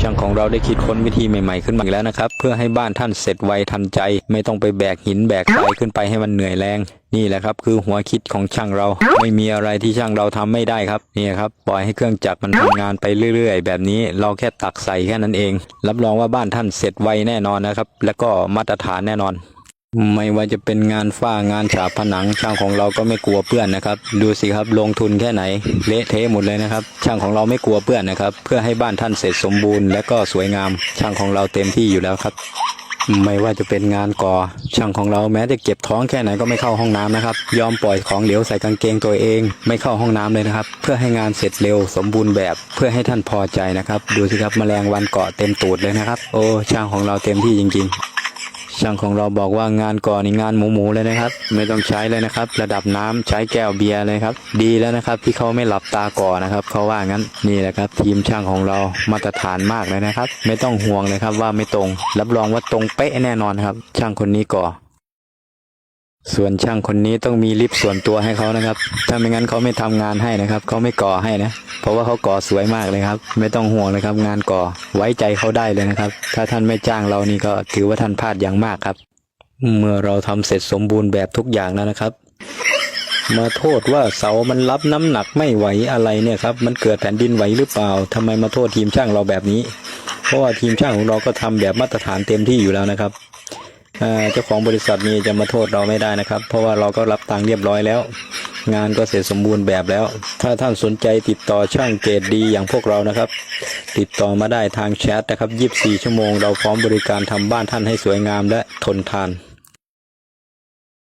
ช่างของเราได้คิดค้นวิธีใหม่ๆขึ้นมาอีกแล้วนะครับ เพื่อให้บ้านท่านเสร็จไวทันใจ ไม่ต้องไปแบกหินแบกทรายขึ้นไปให้มันเหนื่อยแรง นี่แหละครับ คือหัวคิดของช่างเรา ไม่มีอะไรที่ช่างเราทำไม่ได้ครับนี่ครับปล่อยให้เครื่องจักรมันทำงานไปเรื่อย ๆ แบบนี้เราแค่ตักใส่แค่นั้นเอง รับรองว่าบ้านท่านเสร็จไวแน่นอนนะครับ แล้วก็มาตรฐานแน่นอน ไม่ว่าจะเป็นงานฝ้างานฉาบผนังช่างของเราก็ไม่กลัวเปื้อนนะครับ ดูสิครับลงทุนแค่ไหน เละเทะหมดเลยนะครับ ช่างของเราไม่กลัวเปื้อนนะครับ เพื่อให้บ้านท่านเสร็จสมบูรณ์และก็สวยงาม ช่างของเราเต็มที่อยู่แล้วครับ ไม่ว่าจะเป็นงานก่อ ช่างของเราแม้จะเก็บท้องแค่ไหนก็ไม่เข้าห้องน้ำนะครับ ยอมปล่อยของเหลวใส่กางเกงตัวเอง ไม่เข้าห้องน้ำเลยนะครับ เพื่อให้งานเสร็จเร็วสมบูรณ์แบบ เพื่อให้ท่านพอใจนะครับ ดูสิครับแมลงวันเกาะเต็มตูดเลยนะครับ โอ้ช่างของเราเต็มที่จริง ๆ ช่างของเราบอกว่างานก่อนี่งานหมูหมูเลยนะครับ ไม่ต้องใช้เลยนะครับ ระดับน้ำใช้แก้วเบียร์เลยครับ ดีแล้วนะครับ ที่เขาไม่หลับตาก่อนะครับเขาว่างั้นนี่แหละครับ ทีมช่างของเรามาตรฐานมากเลยนะครับ ไม่ต้องห่วงเลยครับว่าไม่ตรง รับรองว่าตรงเป๊ะแน่นอนครับ ช่างคนนี้ก่อ ส่วนช่างคนนี้ต้องมีลิฟต์ส่วนตัวให้เขานะครับ ถ้าไม่งั้นเขาไม่ทำงานให้นะครับเขาไม่ก่อให้นะ เพราะว่าเขาก่อสวยมากเลยครับ ไม่ต้องห่วงเลยครับ งานก่อไว้ใจเขาได้เลยนะครับ ถ้าท่านไม่จ้างเรานี่ก็ถือว่าท่านพลาดอย่างมากครับ เมื่อเราทำเสร็จสมบูรณ์แบบทุกอย่างแล้วนะครับ มาโทษว่าเสามันรับน้ำหนักไม่ไหวอะไรเนี่ยครับ มันเกิดแผ่นดินไหวหรือเปล่าทำไมมาโทษทีมช่างเราแบบนี้ เพราะว่าทีมช่างของเราก็ทำแบบมาตรฐานเต็มที่อยู่แล้วนะครับ เจ้าของบริษัทนี้จะมาโทษเราไม่ได้นะครับ เพราะว่าเราก็รับตังค์เรียบร้อยแล้ว งานก็เสร็จสมบูรณ์แบบแล้ว ถ้าท่านสนใจติดต่อช่างเกรดดีอย่างพวกเรานะครับ ติดต่อมาได้ทางแชทนะครับ 24 ชั่วโมงเราพร้อมบริการทำบ้านท่านให้สวยงามและทนทาน